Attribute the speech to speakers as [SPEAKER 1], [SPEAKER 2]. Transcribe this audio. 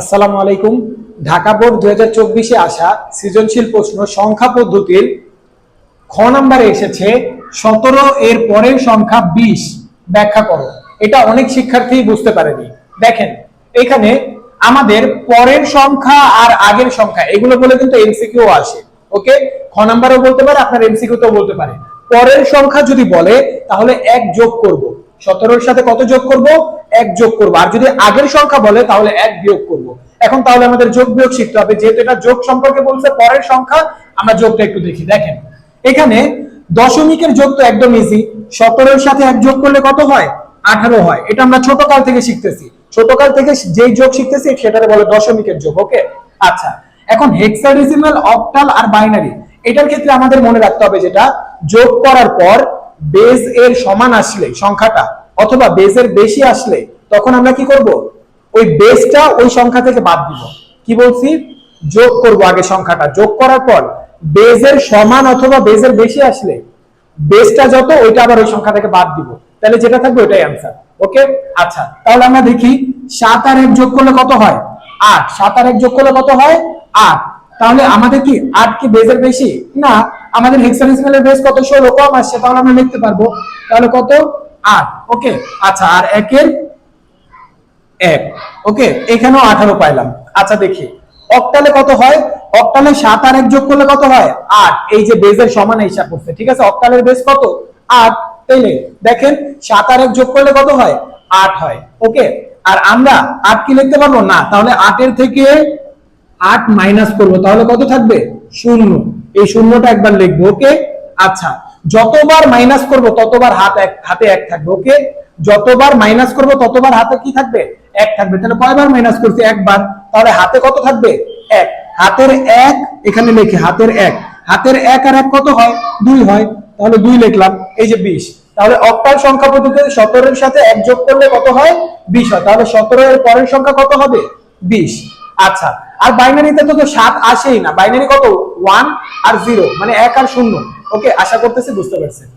[SPEAKER 1] আসসালামু আলাইকুম। ঢাকা বোর্ড দুই হাজার চব্বিশে আসা সৃজনশীল প্রশ্ন সংখ্যা পদ্ধতির খ নাম্বারে এসেছে, সতেরো এর পরের সংখ্যা বিশ। ব্যাখ্যা করো। এটা অনেক শিক্ষার্থী বুঝতে পারেনি। দেখেন, এখানে আমাদের পরের সংখ্যা আর আগের সংখ্যা, এগুলো বলে কিন্তু এমসিকিউ আসে। ওকে? খ নাম্বারও বলতে পারে, আপনার এমসিকিউ তো বলতে পারে। পরের সংখ্যা যদি বলে, তাহলে এক যোগ করব। সতেরোর সাথে কত যোগ করব? এক যোগ করব। আর যদি আগের সংখ্যা বলে, তাহলে এক বিয়োগ করব। এখন তাহলে আমাদের যোগ বিয়োগ শিখতে হবে। যেহেতু এটা যোগ সম্পর্কে বলছে, পরের সংখ্যা আমরা যোগটা একটু দেখি। দেখেন, এখানে দশমিকের যোগ তো একদম ইজি সতেরোর সাথে এক যোগ করলে কত হয়? আঠারো হয়। এটা আমরা ছোট কাল থেকে শিখতেছি। ছোট কাল থেকে যেই যোগ শিখতেছি, সেটারে বলে দশমিকের যোগ, ওকে? আচ্ছা এখন হেক্সাডেসিমাল অক্টাল আর বাইনারি এটার ক্ষেত্রে আমাদের মনে রাখতে হবে যেটা, যোগ করার পর বেস এর সমান আসলে সংখ্যাটা অথবা বেসের বেশি আসলে তখন আমরা কি করব? ওই বেসটা ওই সংখ্যা থেকে বাদ দিব। কি বলছি? যোগ করব আগে সংখ্যাটা। যোগ করার পর বেজের সমান অথবা বেজের বেশি আসলে বেসটা যত, ওইটা আবার ওই সংখ্যা থেকে বাদ দিব। তাহলে যেটা থাকবে ওইটাই অ্যান্সার ওকে আচ্ছা তাহলে আমরা দেখি সাত আর এক যোগ করলে কত হয়? আট। সাত আর এক যোগ করলে কত হয়? আট। তাহলে আমাদের কি, আট কি বেজের বেশি? না, আমাদের হেক্সাডেসিমালের বেস কত? ষোলো। কম আসছে, তাহলে আমরা লিখতে পারব। তাহলে কত? আট ওকে আচ্ছা আর একের এক ওকে এখানেও আঠারো পাইলাম। আচ্ছা দেখি। অক্টালে কত হয়? অক্টালে সাত আর এক যোগ করলে কত হয়? আট। এই যে বেজের সমান হিসাব করছে, ঠিক আছে? অক্টালের বেস কত? আট। তাইলে, দেখেন, সাত আর এক যোগ করলে কত হয়? আট হয় ওকে আর আমরা আট কি লিখতে পারব? না, তাহলে আটের থেকে আট মাইনাস করব। তাহলে কত থাকবে? শূন্য। এই শূন্যটা একবার লিখব ওকে আচ্ছা যতবার মাইনাস করব, ততবার হাত এক, হাতে এক থাকবে ওকে যতবার মাইনাস করব, ততবার হাতে কি থাকবে? এক থাকবে। তাহলে কয়বার মাইনাস করছি? একবার। তাহলে হাতে কত থাকবে? এক। হাতের এক, এখানে লিখি, হাতের এক। হাতের এক আর এক কত হয়? দুই হয়। তাহলে দুই লিখলাম। এই যে বিশ। তাহলে অক্টাল সংখ্যা পদ্ধতিতে সতেরোর সাথে এক যোগ করলে কত হয়? বিশ হয়। তাহলে সতেরো এর পরের সংখ্যা কত হবে? বিশ। আচ্ছা আর বাইনারিতে তো তো সাত আসেই না। বাইনারি কত? ওয়ান আর জিরো মানে এক আর শূন্য। ওকে, আশা করতেছি বুঝতে পারছেন।